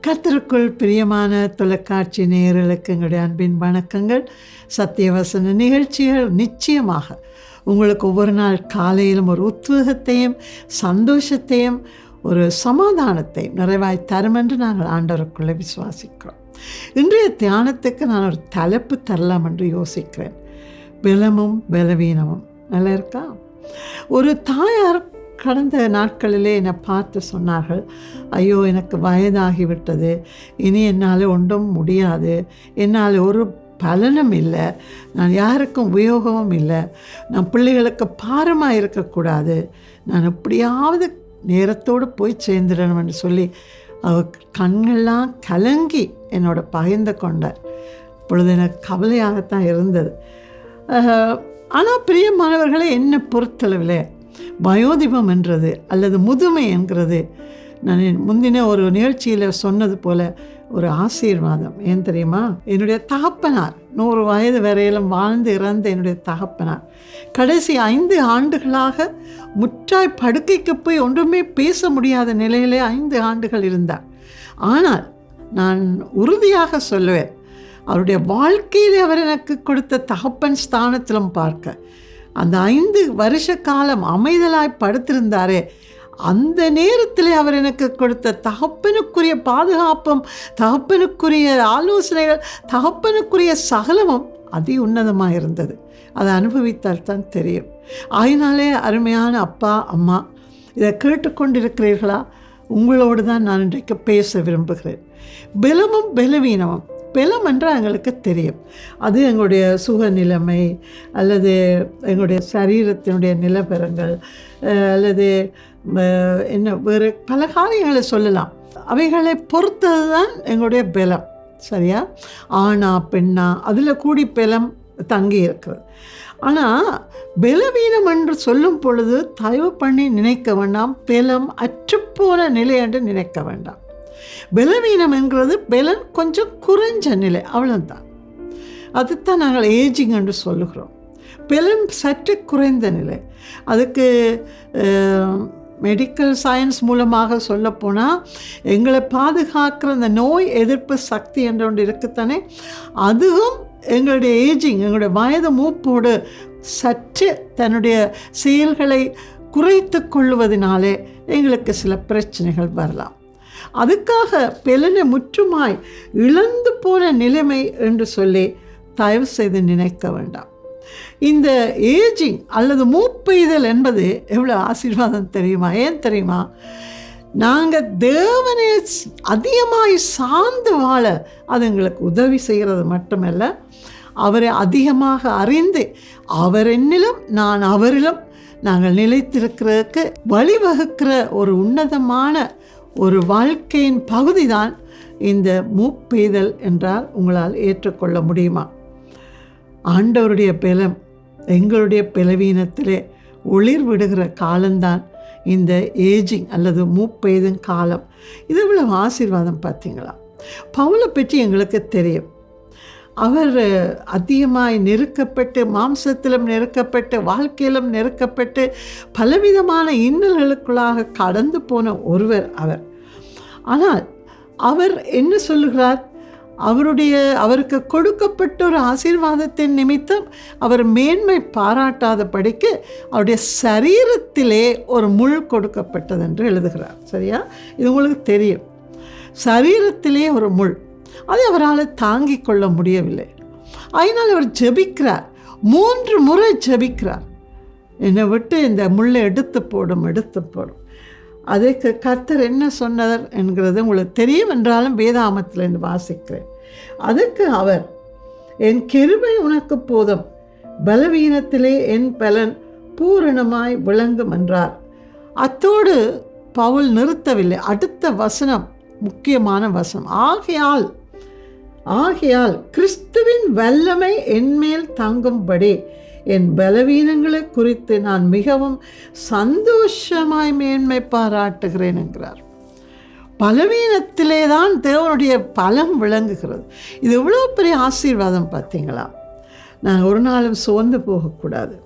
கத்திற்குள் பிரியமான தொலைக்காட்சி நேயர்களுக்கு எங்களுடைய அன்பின் வணக்கங்கள். சத்தியவசன நிகழ்ச்சிகள் நிச்சயமாக உங்களுக்கு ஒவ்வொரு நாள் காலையிலும் ஒரு உத்வேகத்தையும் சந்தோஷத்தையும் ஒரு சமாதானத்தையும் நிறைவாய் தரும் என்று நாங்கள் ஆண்டவருக்குள்ளே விசுவாசிக்கிறோம். இன்றைய தியானத்துக்கு நான் ஒரு தலைப்பு தரலாம் என்று யோசிக்கிறேன். பலமும் பலவீனமும் நல்லா இருக்கா? ஒரு தாயார் கடந்த நாட்களிலே என்னை பார்த்து சொன்னார்கள் ஐயோ எனக்கு வயதாகிவிட்டது. இனி என்னால் ஒன்றும் முடியாது. என்னால் ஒரு பலனும் இல்லை. நான் யாருக்கும் உபயோகமும் இல்லை. நான் பிள்ளைகளுக்கு பாரமாக இருக்கக்கூடாது. நான் எப்படியாவது நேரத்தோடு போய் சேர்ந்துடணும்னு சொல்லி அவ கண்கள்லாம் கலங்கி என்னோட பகிர்ந்து கொண்டார். இப்பொழுது எனக்கு கவலையாகத்தான் இருந்தது. ஆனால் பிரியமானவர்களே என்னை பொறுத்தளவில் வயோதிபம் என்றது அல்லது முதுமை என்கிறது. நான் முந்தின ஒரு நிகழ்ச்சியில் சொன்னது போல் ஒரு ஆசீர்வாதம். ஏன் தெரியுமா? என்னுடைய தகப்பனார் நூறு வயது வரையிலும் வாழ்ந்து இறந்த என்னுடைய தகப்பனார். கடைசி ஐந்து ஆண்டுகளாக முற்றாய் படுக்கைக்கு போய் ஒன்றுமே பேச முடியாத நிலையிலே ஐந்து ஆண்டுகள் இருந்தார். ஆனால் நான் உறுதியாக சொல்லுவேன் அவருடைய வாழ்க்கையில் அவர் எனக்கு கொடுத்த தகப்பன் ஸ்தானத்திலும் பார்க்க அந்த ஐந்து வருஷ காலம் அமைதலாய் படுத்திருந்தாரே. அந்த நேரத்தில் அவர் எனக்கு கொடுத்த தகப்பனுக்குரிய பாதுகாப்பும் தகப்பனுக்குரிய ஆலோசனைகள் தகப்பனுக்குரிய சகலமும் அதி உன்னதமாக இருந்தது. அதை அனுபவித்தால் தான் தெரியும். ஆயினாலே அருமையான அப்பா அம்மா இதை கேட்டுக்கொண்டிருக்கிறீர்களா? உங்களோடு தான் நான் இன்றைக்கு பேச விரும்புகிறேன். பலமும் பலவீனமும் பிலம் என்று எங்களுக்கு தெரியும். அது எங்களுடைய சுக நிலைமை அல்லது எங்களுடைய சரீரத்தினுடைய நிலப்பெறங்கள் அல்லது என்ன வேறு பல காரியங்களை சொல்லலாம். அவைகளை பொறுத்தது தான் எங்களுடைய பலம் சரியா? ஆணா பெண்ணா அதில் கூடி பலம் தங்கி இருக்கிறது ஆனால் பலவீனம் என்று சொல்லும் பொழுது தயவு பண்ணி நினைக்க வேண்டாம். பலம் அற்றுப்போன நிலை என்று நினைக்க வேண்டாம். பலவீனம் என்கிறது பலன் கொஞ்சம் குறைஞ்ச நிலை அவ்வளோதான் அதுதான் நாங்கள் ஏஜிங் என்று சொல்லுகிறோம். பலன் சற்று குறைந்த நிலை. அதுக்கு மெடிக்கல் சயின்ஸ் மூலமாக சொல்லப்போனால் எங்களை பாதுகாக்கிற அந்த நோய் எதிர்ப்பு சக்தி என்ற ஒன்று இருக்குத்தானே அதுவும் எங்களுடைய ஏஜிங் எங்களுடைய வயது மூப்போடு சற்று தன்னுடைய செயல்களை குறைத்து கொள்வதனாலே எங்களுக்கு சில பிரச்சனைகள் வரலாம். அதுக்காக பெலனை முற்றுமாய் இழந்து போன நிலைமை என்று சொல்லி தயவு செய்து நினைக்க வேண்டாம். இந்த ஏஜிங் அல்லது மூப்பெய்தல் என்பது எவ்வளோ ஆசீர்வாதம் தெரியுமா? ஏன் தெரியுமா? நாங்கள் தேவனை அதிகமாய் சார்ந்து வாழ அது எங்களுக்கு உதவி செய்கிறது மட்டுமல்ல அவரை அதிகமாக அறிந்து அவர் என்னிலும் நான் அவரிலும் நாங்கள் நிலைத்திருக்கிறதுக்கு வழிவகுக்கிற ஒரு உன்னதமான ஒரு வாழ்க்கையின் பகுதி தான் இந்த மூப்பெய்தல் என்றால் உங்களால் ஏற்றுக்கொள்ள முடியுமா? ஆண்டவருடைய பலம் எங்களுடைய பலவீனத்திலே ஒளிர் விடுகிற காலம்தான் இந்த ஏஜிங் அல்லது மூப்பெய்தும் காலம். இது இவ்வளவு ஆசீர்வாதம் பார்த்தீங்களா? பவுலை பற்றி எங்களுக்கு தெரியும். அவர் அதிகமாய் நெருக்கப்பட்டு மாம்சத்திலும் நெருக்கப்பட்டு வாழ்க்கையிலும் நெருக்கப்பட்டு பலவிதமான இன்னல்களுக்குள்ளாக கடந்து போன ஒருவர் அவர். ஆனால் அவர் என்ன சொல்லுகிறார்? அவருடைய அவருக்கு கொடுக்கப்பட்ட ஒரு ஆசீர்வாதத்தின் நிமித்தம் அவர் மேன்மை பாராட்டாத படிக்கு அவருடைய சரீரத்திலே ஒரு முள் கொடுக்கப்பட்டது என்று எழுதுகிறார். சரியா? இது உங்களுக்கு தெரியும். சரீரத்திலே ஒரு முள். அதை அவரால் தாங்கிக் கொள்ள முடியவில்லை. அதனால் அவர் ஜெபிக்கிறார். மூன்று முறை ஜெபிக்கிறார். என்னை விட்டு இந்த முள்ளை எடுத்து போடும் எடுத்து போடும். அதுக்கு கர்த்தர் என்ன சொன்னதர் என்கிறது உங்களுக்கு தெரியும் என்றாலும் வேதாமத்தில் இருந்து வாசிக்கிறேன். அதுக்கு அவர் என் கிருமை உனக்கு போதும். பலவீனத்திலே என் பலன் பூரணமாய் விளங்கும் என்றார். அத்தோடு பவுல் நிறுத்தவில்லை. அடுத்த வசனம் முக்கியமான வசனம். ஆகையால் ஆகையால் கிறிஸ்துவின் வல்லமை என்மேல் தங்கும்படி என் பலவீனங்களை குறித்து நான் மிகவும் சந்தோஷமாய் மேன்மை பாராட்டுகிறேன் என்கிறார். பலவீனத்திலே தான் தேவனுடைய பலம் விளங்குகிறது. இது எவ்வளோ பெரிய ஆசீர்வாதம் பார்த்தீங்களா? நான் ஒரு நாளும் சோர்ந்து போகக்கூடாது.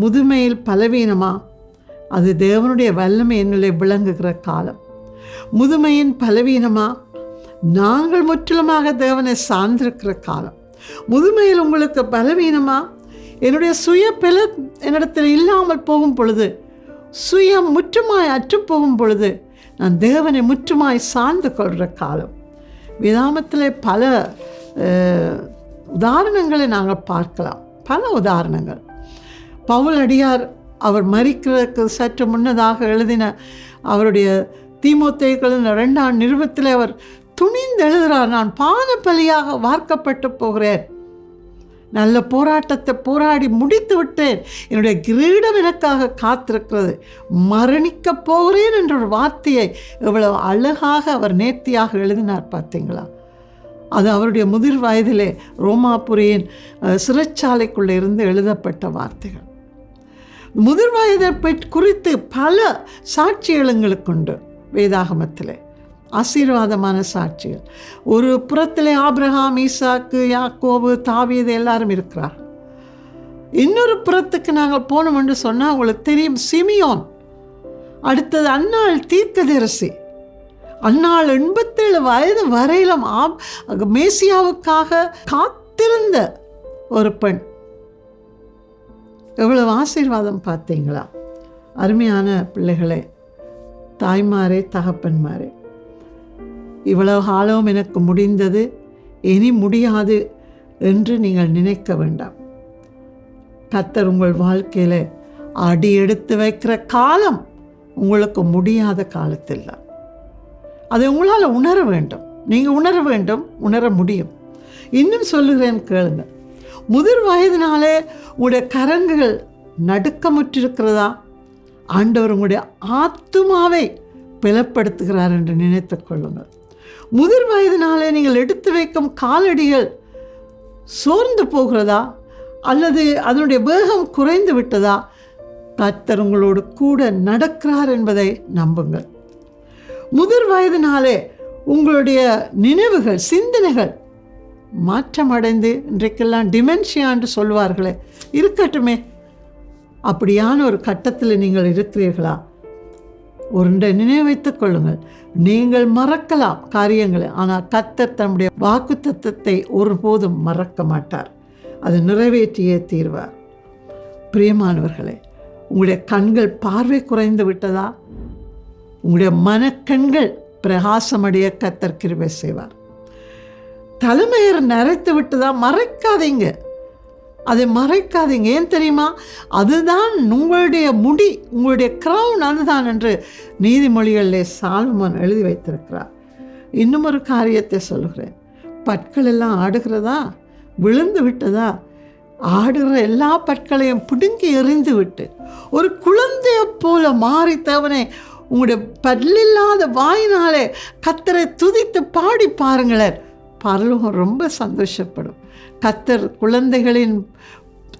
முதுமையில் பலவீனமா? அது தேவனுடைய வல்லமை என்னிலே விளங்குகிற காலம். முதுமையின் பலவீனமா? நாங்கள் முற்றிலுமாக தேவனை சார்ந்திருக்கிற காலம். முதுமையில் உங்களுக்கு பலவீனமா? என்னுடைய சுய பல என்னிடத்தில் இல்லாமல் போகும் பொழுது சுயம் முற்றுமாய் அற்றுப்போகும் பொழுது நான் தேவனை முற்றுமாய் சார்ந்து கொள்கிற காலம். விதாமத்தில் பல உதாரணங்களை நாங்கள் பார்க்கலாம். பல உதாரணங்கள். பவுல் அடியார் அவர் மறிக்கிறதுக்கு சற்று முன்னதாக எழுதின அவருடைய தீமோத்தேக்களின் ரெண்டாம் நிறுவத்தில் அவர் துணிந்து எழுதுகிறார் நான் பானப்பலியாக பலியாக வார்க்கப்பட்டு போகிறேன். நல்ல போராட்டத்தை போராடி முடித்து விட்டேன். என்னுடைய கிரீடம் எனக்காக காத்திருக்கிறது. மரணிக்கப் போகிறேன் என்ற ஒரு வார்த்தையை இவ்வளவு அழகாக அவர் நேர்த்தியாக எழுதினார் பார்த்தீங்களா? அது அவருடைய முதிர் வயதிலே ரோமாபுரியின் சிறைச்சாலைக்குள்ளே இருந்து எழுதப்பட்ட வார்த்தைகள். முதிர் வயதை குறித்து பல சாட்சிகள் உண்டு வேதாகமத்திலே. ஆசீர்வாதமான சாட்சிகள். ஒரு புறத்தில் ஆப்ரஹாம் ஈசாக்கு யாக்கோபு தாவியது எல்லாரும் இருக்கிறார். இன்னொரு புறத்துக்கு நாங்கள் போனோம் என்று சொன்னால் உங்களுக்கு தெரியும் சிமியோன். அடுத்தது அன்னாள் தீர்க்கதரிசி. அன்னாள் எண்பத்தேழு வயது வரையிலும் ஆப் மேசியாவுக்காக காத்திருந்த ஒரு பெண். எவ்வளவு ஆசீர்வாதம் பார்த்தீங்களா? அருமையான பிள்ளைகளே தாய்மாரே தகப்பன்மாரே. இவ்வளவு காலம் எனக்கு முடிந்தது. இனி முடியாது என்று நீங்கள் நினைக்க வேண்டாம். கத்தர் உங்கள் வாழ்க்கையில் அடி எடுத்து வைக்கிற காலம் உங்களுக்கு முடியாத காலத்தில் தான் அதை உங்களால் உணர வேண்டும். நீங்கள் உணர வேண்டும் உணர முடியும். இன்னும் சொல்லுகிறேன் கேளுங்க. முதிர் வயதினாலே உங்களுடைய கரங்கள் நடுக்கமுற்றிருக்கிறதா? ஆண்டவர் உங்களுடைய ஆத்துமாவை பிளப்படுத்துகிறார் என்று நினைத்து கொள்ளுங்கள். முதிர் வயதினாலே நீங்கள் எடுத்து வைக்கும் காலடிகள் சோர்ந்து போகிறதா? அல்லது அதனுடைய வேகம் குறைந்து விட்டதா? கர்த்தர் உங்களோடு கூட நடக்கிறார் என்பதை நம்புங்கள். முதிர் வயதினாலே உங்களுடைய நினைவுகள் சிந்தனைகள் மாற்றமடைந்து இன்றைக்கெல்லாம் டிமென்ஷியா என்று சொல்வார்களே. இருக்கட்டுமே. அப்படியான ஒரு கட்டத்தில் நீங்கள் இருக்கிறீர்களா? உருண்டை நினைவைத்துக் கொள்ளுங்கள். நீங்கள் மறக்கலாம் காரியங்களை ஆனால் கத்தர் தன்னுடைய வாக்கு தத்துவத்தை ஒருபோதும் மறக்க மாட்டார். அது நிறைவேற்றியே தீர்வார். பிரியமானவர்களே உங்களுடைய கண்கள் பார்வை குறைந்து விட்டதா? உங்களுடைய மனக்கண்கள் பிரகாசமடைய கத்தர் கிருபை செய்வார். தலைமையர் நரைத்து விட்டதா? மறைக்காதீங்க. அதை மறைக்காதீங்க. ஏன் தெரியுமா? அதுதான் உங்களுடைய முடி உங்களுடைய க்ரௌன் அதுதான் என்று நீதிமொழிகளிலே சாலமோன் எழுதி வைத்திருக்கிறார். இன்னும் ஒரு காரியத்தை சொல்கிறேன் பற்கள் எல்லாம் ஆடுகிறதா? விழுந்து விட்டதா? ஆடுகிற எல்லா பற்களையும் பிடுங்கி எறிந்து விட்டு ஒரு குழந்தையைப் போல மாறி தவனே உங்களுடைய பல்லில்லாத வாயினாலே கத்தரை துதித்து பாடி பாருங்களேன். பரலோகம் ரொம்ப சந்தோஷப்படும். கத்தர் குழந்தைகளின்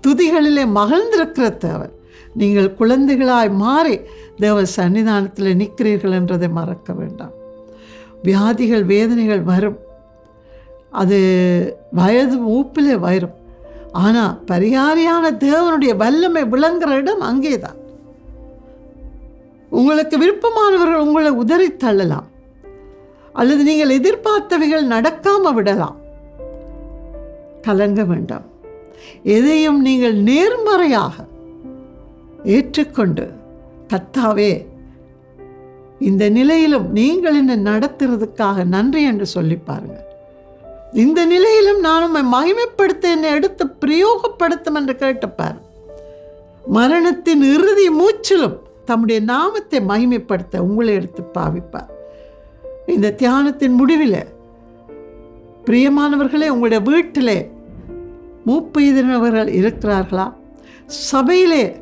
துதிகளிலே மகிழ்ந்திருக்கிற தேவன் நீங்கள் குழந்தைகளாய் மாறி தேவ சன்னிதானத்தில் நிற்கிறீர்கள் என்றதை மறக்க வேண்டாம். வியாதிகள் வேதனைகள் வரும். அது வயது மூப்பிலே வரும். ஆனால் பரிகாரியான தேவனுடைய வல்லமை விளங்குற இடம் அங்கே தான் உங்களுக்கு விருப்பமானவர்கள் உங்களை உதறி தள்ளலாம். அல்லது நீங்கள் எதிர்பார்த்தவைகள் நடக்காமல் விடலாம். கலங்க வேண்டாம். எதையும் நீங்கள் நேர்மறையாக ஏற்றுக்கொண்டு கத்தாவே இந்த நிலையிலும் நீங்கள் என்னை நடத்துறதுக்காக நன்றி என்று சொல்லி பாருங்க இந்த நிலையிலும் நான் மகிமைப்படுத்த என்னை எடுத்து பிரயோகப்படுத்தும் என்று கேட்டுப்பார் மரணத்தின் இறுதி மூச்சிலும் தம்முடைய நாமத்தை மகிமைப்படுத்த உங்களை எடுத்து பாவிப்பார். இந்த தியானத்தின் முடிவில் பிரியமானவர்களே உங்களுடைய வீட்டிலே மூப்பெய்தினவர்கள் இருக்கிறார்களா? சபையிலே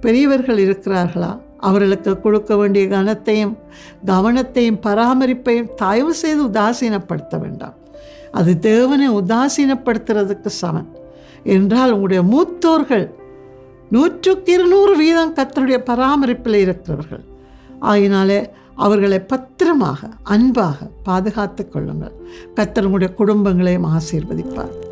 பெரியவர்கள் இருக்கிறார்களா? அவர்களுக்கு கொடுக்க வேண்டிய கனத்தையும் கவனத்தையும் பராமரிப்பையும் தயவு செய்து உதாசீனப்படுத்த வேண்டாம். அது தேவனை உதாசீனப்படுத்துறதுக்கு சமன் என்றால் உங்களுடைய மூத்தோர்கள் நூற்றுக்கு இருநூறு வீதம் கத்தருடைய பராமரிப்பில் இருக்கிறவர்கள். ஆகினாலே அவர்களை பத்திரமாக அன்பாக பாதுகாத்து கொள்ளுங்கள். கத்தர் உங்களுடைய குடும்பங்களையும் ஆசீர்வதிப்பார்.